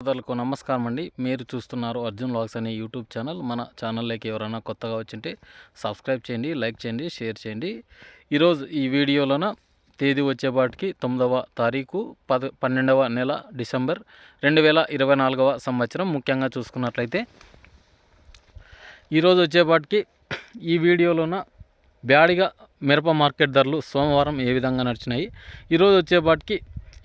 సోదరులకు నమస్కారం అండి. మీరు చూస్తున్నారు అర్జున్ లాగ్స్ అనే యూట్యూబ్ ఛానల్. మన ఛానల్లోకి ఎవరైనా కొత్తగా వచ్చింటే సబ్స్క్రైబ్ చేయండి లైక్ చేయండి షేర్ చేయండి. ఈరోజు ఈ వీడియోలోన తేదీ వచ్చేపాటికి తొమ్మిదవ తారీఖు పద పన్నెండవ నెల డిసెంబర్ రెండు వేల ఇరవై నాలుగవ సంవత్సరం. ముఖ్యంగా చూసుకున్నట్లయితే ఈరోజు వచ్చేపాటికి ఈ వీడియోలోన బ్యాడిగా మిరప మార్కెట్ ధరలు సోమవారం ఏ విధంగా నడిచినాయి. ఈరోజు వచ్చేపాటికి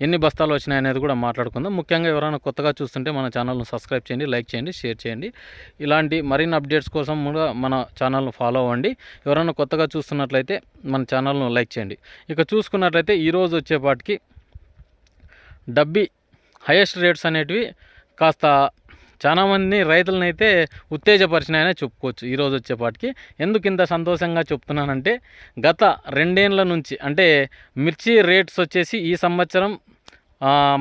ఎన్ని బస్తాలు వచ్చినాయి అనేది కూడా మాట్లాడుకుందాం. ముఖ్యంగా ఎవరైనా కొత్తగా చూస్తుంటే మన ఛానల్ను సబ్స్క్రైబ్ చేయండి లైక్ చేయండి షేర్ చేయండి. ఇలాంటి మరిన్ని అప్డేట్స్ కోసం కూడా మన ఛానల్ను ఫాలో అవ్వండి. ఎవరైనా కొత్తగా చూస్తున్నట్లయితే మన ఛానల్ను లైక్ చేయండి. ఇక చూసుకున్నట్లయితే ఈరోజు వచ్చేపాటికి డబ్బి హైయెస్ట్ రేట్స్ అనేటివి కాస్త చాలామంది రైతులను అయితే ఉత్తేజపరిచినాయనే చెప్పుకోవచ్చు ఈరోజు వచ్చేపాటికి ఎందుకు ఇంత సంతోషంగా చెప్తున్నానంటే గత రెండేళ్ళ నుంచి అంటే మిర్చి రేట్స్ వచ్చేసి ఈ సంవత్సరం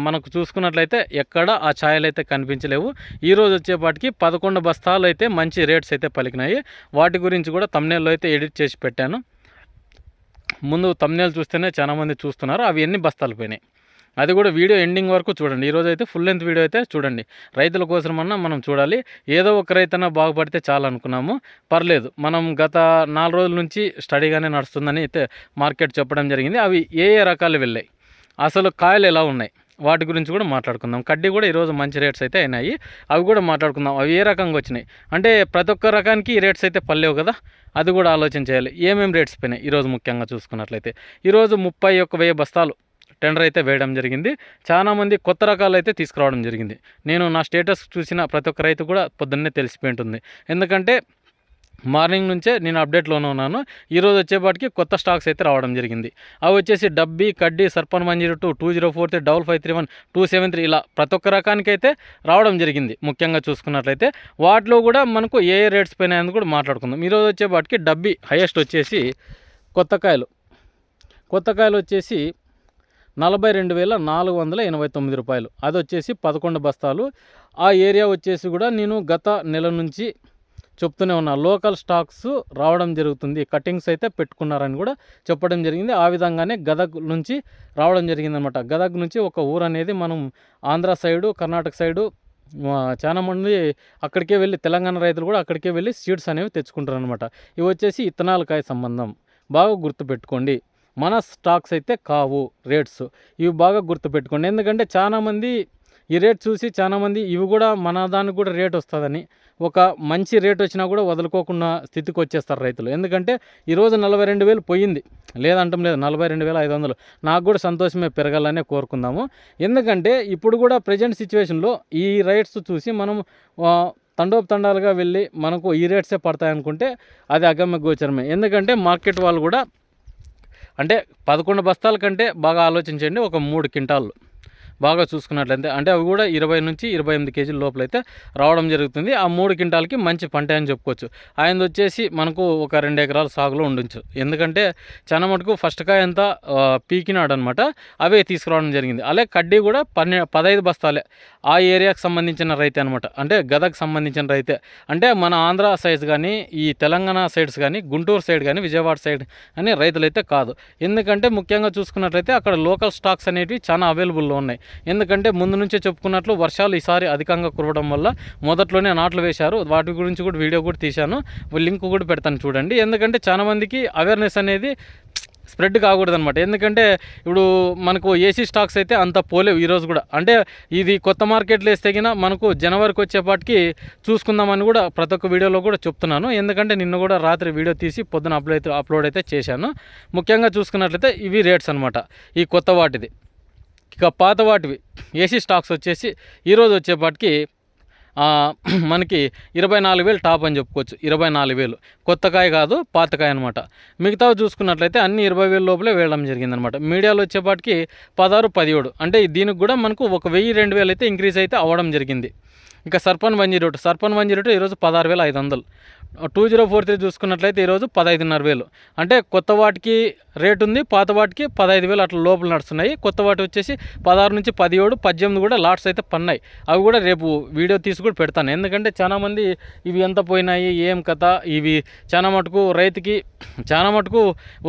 మనకు చూసుకున్నట్లయితే ఎక్కడ ఆ ఛాయలు అయితే కనిపించలేవు ఈరోజు వచ్చేపాటికి పదకొండు బస్తాలు అయితే మంచి రేట్స్ అయితే పలికినాయి. వాటి గురించి కూడా తమ్నేల్లో అయితే ఎడిట్ చేసి పెట్టాను. ముందు తమ్నేలు చూస్తేనే చాలామంది చూస్తున్నారు. అవి ఎన్ని బస్తాలు పోయినాయి? అది కూడా వీడియో ఎండింగ్ వరకు చూడండి. ఈరోజు అయితే ఫుల్ లెంత్ వీడియో అయితే చూడండి. రైతుల కోసమన్నా మనం చూడాలి. ఏదో ఒక రైతన్నా బాగుపడితే చాలా అనుకున్నాము. పర్లేదు. మనం గత నాలుగు రోజుల నుంచి స్టడీగానే నడుస్తుందని అయితే మార్కెట్ చెప్పడం జరిగింది. అవి ఏ ఏ రకాలు వెళ్ళాయి? అసలు కాయలు ఎలా ఉన్నాయి? వాటి గురించి కూడా మాట్లాడుకుందాం. కడ్డీ కూడా ఈరోజు మంచి రేట్స్ అయితే అయినాయి. అవి కూడా మాట్లాడుకుందాం. అవి ఏ రకంగా వచ్చినాయి? అంటే ప్రతి ఒక్క రకానికి ఈ రేట్స్ అయితే పర్లేవు కదా? అది కూడా ఆలోచన చేయాలి. ఏమేమి రేట్స్ పోయినాయి? ఈరోజు ముఖ్యంగా చూసుకున్నట్లయితే. ఈరోజు ముప్పై ఒక్క వెయ్యి బస్తాలు టెండర్ అయితే వేయడం జరిగింది. చాలామంది కొత్త రకాలు అయితే తీసుకురావడం జరిగింది. నేను నా స్టేటస్ చూసిన ప్రతి ఒక్క రైతు కూడా పొద్దున్నే తెలిసిపోయి ఉంటుంది. ఎందుకంటే మార్నింగ్ నుంచే నేను అప్డేట్లోనే ఉన్నాను. ఈరోజు వచ్చేపాటికి కొత్త స్టాక్స్ అయితే రావడం జరిగింది. అవి వచ్చేసి డబ్బీ కడ్డీ Sarpan one zero two two zero four three double five three one two seven three ఇలా ప్రతి ఒక్క రకానికైతే రావడం జరిగింది. ముఖ్యంగా చూసుకున్నట్లయితే వాటిలో కూడా మనకు ఏ ఏ రేట్స్ పైన కూడా మాట్లాడుకుందాం. ఈరోజు వచ్చేపాటికి డబ్బీ హైయెస్ట్ వచ్చేసి కొత్త కాయలు. కొత్త కాయలు వచ్చేసి నలభై రెండు వేల నాలుగు వందల ఎనభై తొమ్మిది రూపాయలు. అది వచ్చేసి పదకొండు బస్తాలు. ఆ ఏరియా వచ్చేసి కూడా నేను గత నెల నుంచి చెప్తూనే ఉన్నా. లోకల్ స్టాక్స్ రావడం జరుగుతుంది. కటింగ్స్ అయితే పెట్టుకున్నారని కూడా చెప్పడం జరిగింది. ఆ విధంగానే గదగ్ నుంచి రావడం జరిగిందనమాట. గదగ్ నుంచి ఒక ఊరు అనేది మనం ఆంధ్ర సైడు కర్ణాటక సైడు చాలా మంది అక్కడికే వెళ్ళి తెలంగాణ రైతులు కూడా అక్కడికే వెళ్ళి సీడ్స్ అనేవి తెచ్చుకుంటారు అనమాట ఇవి వచ్చేసి ఇత్తనాలకాయ సంబంధం. బాగా గుర్తుపెట్టుకోండి. మన స్టాక్స్ అయితే కావు రేట్స్. ఇవి బాగా గుర్తుపెట్టుకోండి. ఎందుకంటే చాలామంది ఈ రేట్ చూసి చాలామంది ఇవి కూడా మన దానికి కూడా రేట్ వస్తుందని ఒక మంచి రేట్ వచ్చినా కూడా వదులుకోకుండా స్థితికి వచ్చేస్తారు రైతులు. ఎందుకంటే ఈరోజు నలభై రెండు వేలు పోయింది. లేదంటాం లేదు నలభై రెండు వేల ఐదు వందలు. నాకు కూడా సంతోషమే పెరగాలనే కోరుకుందాము. ఎందుకంటే ఇప్పుడు కూడా ప్రజెంట్ సిచ్యువేషన్లో ఈ రేట్స్ చూసి మనం తండోపతండాలుగా వెళ్ళి మనకు ఈ రేట్సే పడతాయనుకుంటే అది అగమ్య గోచరమే. ఎందుకంటే మార్కెట్ వాళ్ళు కూడా అంటే పదకొండు బస్తాల కంటే బాగా ఆలోచించండి ఒక మూడు క్వింటాళ్ళు బాగా చూసుకున్నట్లయితే అంటే అవి కూడా ఇరవై నుంచి ఇరవై ఎనిమిది కేజీల లోపలైతే రావడం జరుగుతుంది. ఆ మూడు క్వింటాలకి మంచి పంట అని చెప్పుకోవచ్చు. ఆయన వచ్చేసి మనకు ఒక రెండు ఎకరాల సాగులో ఉండొచ్చు ఎందుకంటే చాలా మటుకు ఫస్ట్ కాయ అంతా పీకినాడు అనమాట అవే తీసుకురావడం జరిగింది. అలాగే కడ్డీ కూడా పన్నె పదహైదు బస్తాలే. ఆ ఏరియాకి సంబంధించిన రైతే అనమాట. అంటే గదకు సంబంధించిన రైతే. అంటే మన ఆంధ్ర సైడ్స్ కానీ ఈ తెలంగాణ సైడ్స్ కానీ గుంటూరు సైడ్ కానీ విజయవాడ సైడ్ కానీ రైతులైతే కాదు. ఎందుకంటే ముఖ్యంగా చూసుకున్నట్లయితే అక్కడ లోకల్ స్టాక్స్ అనేవి చాలా అవైలబుల్లో ఉన్నాయి. ఎందుకంటే ముందు నుంచే చెప్పుకున్నట్లు వర్షాలు ఈసారి అధికంగా కురవడం వల్ల మొదట్లోనే నాట్లు వేశారు. వాటి గురించి కూడా వీడియో కూడా తీశాను. లింక్ కూడా పెడతాను చూడండి. ఎందుకంటే చాలామందికి అవేర్నెస్ అనేది స్ప్రెడ్ కాకూడదు అనమాట ఎందుకంటే ఇప్పుడు మనకు ఏసీ స్టాక్స్ అయితే అంత పోలేవు ఈరోజు కూడా. అంటే ఇది కొత్త మార్కెట్లో వేస్తే మనకు జనవరికి వచ్చేపాటికి చూసుకుందామని కూడా ప్రతి ఒక్క వీడియోలో కూడా చెప్తున్నాను. ఎందుకంటే నిన్న కూడా రాత్రి వీడియో తీసి పొద్దున అప్లోడ్ అయితే అప్లోడ్ అయితే చేశాను. ముఖ్యంగా చూసుకున్నట్లయితే ఇవి రేట్స్ అనమాట ఈ కొత్త వాటిది. ఇక పాత వాటివి. ఏసీ స్టాక్స్ వచ్చేసి ఈరోజు వచ్చేపాటికి మనకి ఇరవై నాలుగు వేలు టాప్ అని చెప్పుకోవచ్చు. ఇరవై నాలుగు వేలు. కొత్త కాయ కాదు పాతకాయ అనమాట మిగతావి చూసుకున్నట్లయితే అన్ని ఇరవై వేల లోపలే వేయడం జరిగిందనమాట మీడియాలో వచ్చేపాటికి పదహారు పదిహేడు. అంటే దీనికి కూడా మనకు ఒక వెయ్యి రెండు వేలు అయితే ఇంక్రీజ్ అయితే అవ్వడం జరిగింది. ఇంకా Sarpan one zero Sarpan one zero ఈరోజు పదహారు వేల ఐదు వందలు. టూ జీరో ఫోర్ త్రీ చూసుకున్నట్లయితే ఈరోజు పదహైదున్నర వేలు. అంటే కొత్త వాటికి రేట్ ఉంది పాత వాటికి పదహైదు వేలు అట్లా లోపల నడుస్తున్నాయి. కొత్త వాటి వచ్చేసి పదహారు నుంచి పదిహేడు పద్దెనిమిది కూడా లాట్స్ అయితే పన్నాయి. అవి కూడా రేపు వీడియో తీసి కూడా పెడతాను. ఎందుకంటే చాలామంది ఇవి ఎంత పోయినాయి ఏం కథ ఇవి చాలా మటుకు రైతుకి చాలా మటుకు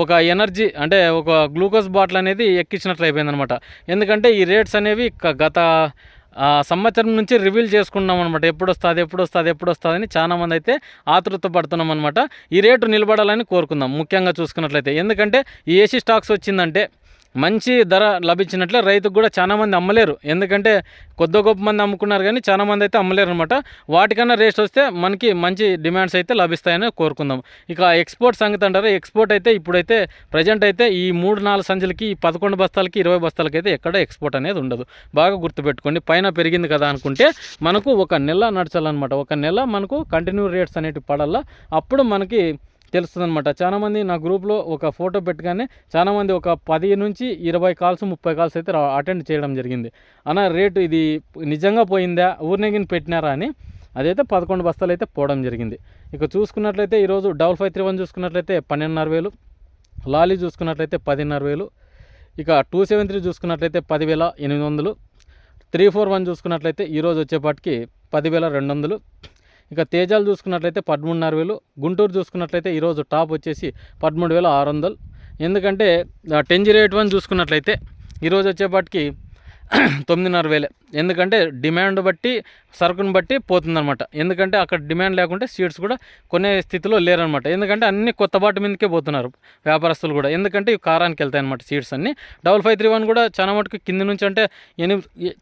ఒక ఎనర్జీ అంటే ఒక గ్లూకోజ్ బాటిల్ అనేది ఎక్కించినట్లు అయిపోయిందనమాట ఎందుకంటే ఈ రేట్స్ అనేవి గత సంవత్సరం నుంచి రివీల్ చేసుకున్నాం అనమాట ఎప్పుడు వస్తుంది ఎప్పుడు వస్తుంది ఎప్పుడు వస్తుంది అని చాలా అయితే ఆతృత పడుతున్నాం అనమాట ఈ రేటు నిలబడాలని కోరుకుందాం ముఖ్యంగా చూసుకున్నట్లయితే. ఎందుకంటే ఈ ఏసీ స్టాక్స్ వచ్చిందంటే మంచి ధర లభించినట్లే రైతుకు కూడా చాలా మంది అమ్మలేరు. ఎందుకంటే కొద్ది గొప్ప మంది అమ్ముకున్నారు కానీ చాలా మంది అయితే అమ్మలేరు అనమాట వాటికన్నా రేట్స్ వస్తే మనకి మంచి డిమాండ్స్ అయితే లభిస్తాయని కోరుకుందాం. ఇక ఎక్స్పోర్ట్ సంగతి అంటారు? ఎక్స్పోర్ట్ అయితే ఇప్పుడైతే ప్రజెంట్ అయితే ఈ మూడు నాలుగు సంచులకి ఈ పదకొండు బస్తాలకి ఇరవై బస్తాలకి అయితే ఎక్కడ ఎక్స్పోర్ట్ అనేది ఉండదు. బాగా గుర్తుపెట్టుకోండి. పైన పెరిగింది కదా అనుకుంటే మనకు ఒక నెల నడచాలన్నమాట. ఒక నెల మనకు కంటిన్యూ రేట్స్ అనేటివి పడాలా? అప్పుడు మనకి తెలుస్తుంది అనమాట చాలామంది నా గ్రూప్లో ఒక ఫోటో పెట్టగానే చాలామంది ఒక పది నుంచి ఇరవై కాల్స్ ముప్పై కాల్స్ అయితే అటెండ్ చేయడం జరిగింది. అన్న రేటు ఇది నిజంగా పోయిందా? ఊరినగిన పెట్టినారా అని అదైతే పదకొండు బస్తాలు అయితే పోవడం జరిగింది. ఇక చూసుకున్నట్లయితే ఈరోజు డబల్ ఫైవ్ త్రీ వన్ చూసుకున్నట్లయితే పన్నెండున్నర వేలు లాలీ చూసుకున్నట్లయితే పదిన్నర వేలు ఇక టూ సెవెన్ త్రీ చూసుకున్నట్లయితే పదివేల ఎనిమిది వందలు త్రీ ఫోర్ వన్ చూసుకున్నట్లయితే ఈరోజు వచ్చేపాటికి పదివేల రెండు వందలు ఇక తేజాలు చూసుకున్నట్లయితే పదమూడున్నర వేలు గుంటూరు చూసుకున్నట్లయితే ఈరోజు టాప్ వచ్చేసి పదమూడు వేల ఆరు వందలు. ఎందుకంటే టెన్ జీరో ఎయిట్ వన్ చూసుకున్నట్లయితే ఈరోజు వచ్చేపాటికి తొమ్మిదిన్నర వేలే. ఎందుకంటే డిమాండ్ బట్టి సరుకుని బట్టి పోతుందనమాట ఎందుకంటే అక్కడ డిమాండ్ లేకుంటే సీడ్స్ కూడా కొనే స్థితిలో లేరనమాట ఎందుకంటే అన్ని కొత్త బాట మీదకే పోతున్నారు వ్యాపారస్తులు కూడా. ఎందుకంటే ఇవి కారానికి వెళ్తాయి అనమాట సీడ్స్ అన్ని. డబల్ ఫైవ్ త్రీ వన్ కూడా చాలా మటుకు కింది నుంచి అంటే ఎనిమిది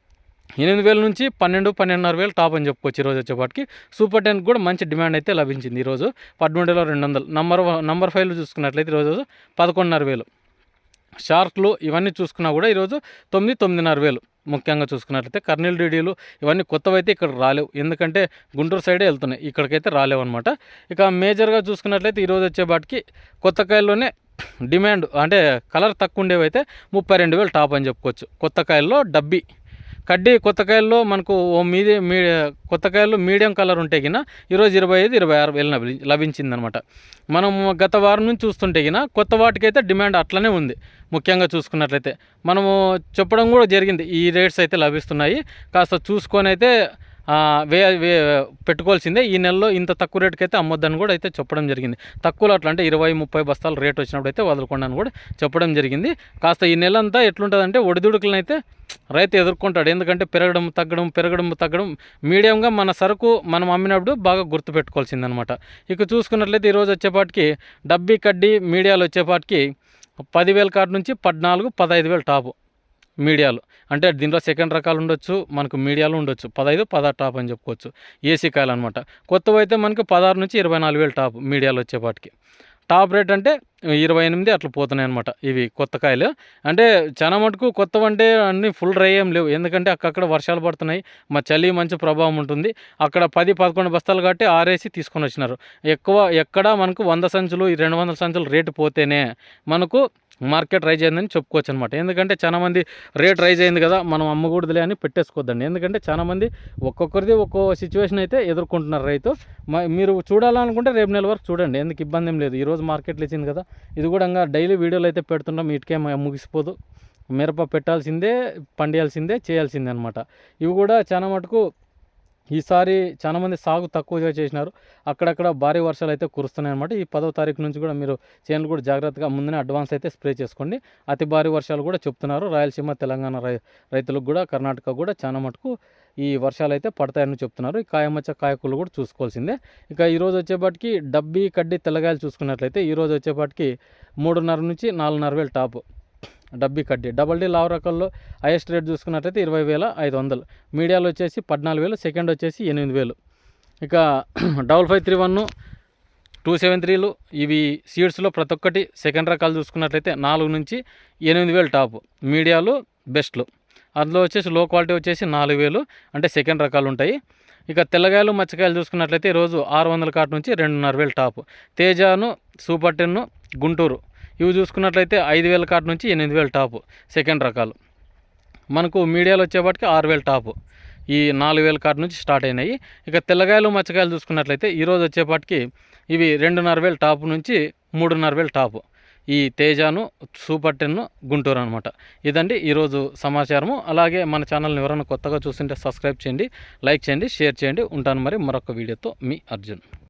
ఎనిమిది వేల నుంచి పన్నెండు పన్నెండున్నర వేలు టాప్ అని చెప్పుకోవచ్చు ఈరోజు వచ్చేపాటికి సూపర్ టెన్ కూడా మంచి డిమాండ్ అయితే లభించింది ఈరోజు పదమూడు వేల రెండు వందలు. నంబర్ నంబర్ ఫైవ్లు చూసుకున్నట్లయితే ఈరోజు పదకొండున్నర వేలు. షార్క్లు ఇవన్నీ చూసుకున్నా కూడా ఈరోజు తొమ్మిది తొమ్మిదిన్నర వేలు. ముఖ్యంగా చూసుకున్నట్లయితే కర్నూలు డీడీలు ఇవన్నీ కొత్తవైతే ఇక్కడ రాలేవు. ఎందుకంటే గుంటూరు సైడే వెళ్తున్నాయి. ఇక్కడికైతే రాలేవు అనమాట ఇక మేజర్గా చూసుకున్నట్లయితే ఈరోజు వచ్చేపాటికి కొత్త కాయల్లోనే డిమాండ్ అంటే కలర్ తక్కువ ఉండేవి అయితే ముప్పై రెండు వేలు టాప్ అని చెప్పుకోవచ్చు. కొత్త కాయల్లో డబ్బీ. కడ్డీ కొత్తకాయల్లో మనకు ఓ మీది మీ కొత్తకాయల్లో మీడియం కలర్ ఉంటే కింద ఈరోజు ఇరవై ఐదు ఇరవై ఆరు వేలు లభించిందనమాట. మనం గత వారం నుంచి చూస్తుంటే కింద కొత్త వాటికైతే డిమాండ్ అట్లనే ఉంది. ముఖ్యంగా చూసుకున్నట్లయితే మనము చెప్పడం కూడా జరిగింది. ఈ రేట్స్ అయితే లభిస్తున్నాయి. కాస్త చూసుకొని అయితే వే వే పెట్టుకోవాల్సిందే. ఈ నెలలో ఇంత తక్కువ రేటుకి అయితే అమ్మొద్దని కూడా అయితే చెప్పడం జరిగింది. తక్కువలో అట్లా అంటే ఇరవై ముప్పై బస్తాలు రేట్ వచ్చినప్పుడు అయితే వదలకుండా అని కూడా చెప్పడం జరిగింది. కాస్త ఈ నెల అంతా ఎట్లుంటుందంటే ఒడిదుడుకులను అయితే రైతు ఎదుర్కొంటాడు. ఎందుకంటే పెరగడం తగ్గడం పెరగడం తగ్గడం మీడియంగా మన సరుకు మనం అమ్మినప్పుడు బాగా గుర్తుపెట్టుకోవాల్సిందనమాట ఇక చూసుకున్నట్లయితే ఈరోజు వచ్చేపాటికి డబ్బీ కడ్డీ మీడియాలు వచ్చేపాటికి పదివేల కార్డు నుంచి పద్నాలుగు పదహైదు వేలు టాపు. మీడియాలు. అంటే దీంట్లో సెకండ్ రకాలు ఉండొచ్చు మనకు మీడియాలు ఉండొచ్చు. పదహైదు పదహారు టాప్ అని చెప్పుకోవచ్చు. ఏసీ కాయలు అనమాట కొత్తవి అయితే మనకు పదహారు నుంచి ఇరవై నాలుగు వేలు టాప్ మీడియాలు వచ్చేపాటికి. టాప్ రేట్ అంటే ఇరవై ఎనిమిది అట్లా పోతున్నాయి అనమాట ఇవి కొత్త కాయలు. అంటే చాలా మటుకు కొత్తవి అంటే అన్ని ఫుల్ డ్రై ఏం లేవు. ఎందుకంటే అక్కడక్కడ వర్షాలు పడుతున్నాయి. మా చలి మంచి ప్రభావం ఉంటుంది. అక్కడ పది పదకొండు బస్తాలు కట్టి ఆరేసి తీసుకొని వచ్చినారు. ఎక్కువ ఎక్కడ మనకు వంద సంచులు రెండు వందల సంచులు రేటు పోతేనే మనకు మార్కెట్ రైజ్ అయిందని చెప్పుకోవచ్చు అనమాట ఎందుకంటే చాలామంది రేట్ రైజ్ అయింది కదా మనం అమ్మకూడదులే అని పెట్టేసుకోవద్దండి. ఎందుకంటే చాలామంది ఒక్కొక్కరిది ఒక్కో సిచ్యువేషన్ అయితే ఎదుర్కొంటున్నారు రైతు. మీరు చూడాలనుకుంటే రేపు నెల వరకు చూడండి ఎందుకు ఇబ్బంది ఏం లేదు. ఈరోజు మార్కెట్లో ఇచ్చింది కదా ఇది కూడా ఇంకా డైలీ వీడియోలు అయితే పెడుతుంటాం ఇటుకే ముగిసిపోదు. మిరప పెట్టాల్సిందే పండియాల్సిందే చేయాల్సిందే అనమాట ఇవి కూడా చాలా మటుకు ఈసారి చాలామంది సాగు తక్కువగా చేసినారు. అక్కడక్కడ భారీ వర్షాలు అయితే కురుస్తున్నాయి అనమాట ఈ పదవ తారీఖు నుంచి కూడా మీరు చేనులు కూడా జాగ్రత్తగా ముందునే అడ్వాన్స్ అయితే స్ప్రే చేసుకోండి. అతి భారీ వర్షాలు కూడా చెప్తున్నారు. రాయలసీమ తెలంగాణ రై రైతులకు కూడా కర్ణాటక కూడా చాలా మటుకు ఈ వర్షాలు అయితే పడతాయని చెప్తున్నారు. ఈ కాయమచ్చ కాయకులు కూడా చూసుకోవాల్సిందే. ఇక ఈరోజు వచ్చేపాటికి డబ్బీ కడ్డీ తెల్లగాయలు చూసుకున్నట్లయితే ఈరోజు వచ్చేపాటికి మూడున్నర నుంచి నాలుగున్నర వేలు టాపు. డబ్బీ కడ్డీ. డబల్ డీ లావ్ రకాల్లో హైయెస్ట్ రేట్ చూసుకున్నట్టయితే ఇరవై వేల ఐదు వందలు. మీడియాలో వచ్చేసి పద్నాలుగు వేలు సెకండ్ వచ్చేసి ఎనిమిది వేలు. ఇక double five three one two seven త్రీలు ఇవి సీడ్స్లో ప్రతి ఒక్కటి సెకండ్ రకాలు చూసుకున్నట్లయితే నాలుగు నుంచి ఎనిమిది వేలు టాప్. మీడియాలు బెస్ట్లు. అందులో వచ్చేసి లో క్వాలిటీ వచ్చేసి నాలుగు వేలు అంటే సెకండ్ రకాలు ఉంటాయి. ఇక తెల్లగాయలు మచ్చకాయలు చూసుకున్నట్లయితే ఈరోజు ఆరు వందల కాటు నుంచి రెండున్నర వేలు టాప్. తేజాను సూపర్ టెన్ను గుంటూరు. ఇవి చూసుకున్నట్లయితే ఐదు వేల కార్డు నుంచి ఎనిమిది వేల టాపు సెకండ్ రకాలు. మనకు మీడియాలో వచ్చేపాటికి ఆరు వేల టాపు. ఈ నాలుగు వేల కార్డు నుంచి స్టార్ట్ అయినాయి. ఇక తెల్లగాయలు మచ్చకాయలు చూసుకున్నట్లయితే ఈరోజు వచ్చేపాటికి ఇవి రెండున్నర వేల టాపు నుంచి మూడున్నర వేల టాపు. ఈ తేజాను సూపర్ టెన్ గుంటూరు అనమాట ఇదండి ఈరోజు సమాచారము. అలాగే మన ఛానల్ని ఎవరైనా కొత్తగా చూస్తుంటే సబ్స్క్రైబ్ చేయండి లైక్ చేయండి షేర్ చేయండి. ఉంటాను మరి మరొక వీడియోతో మీ అర్జున్.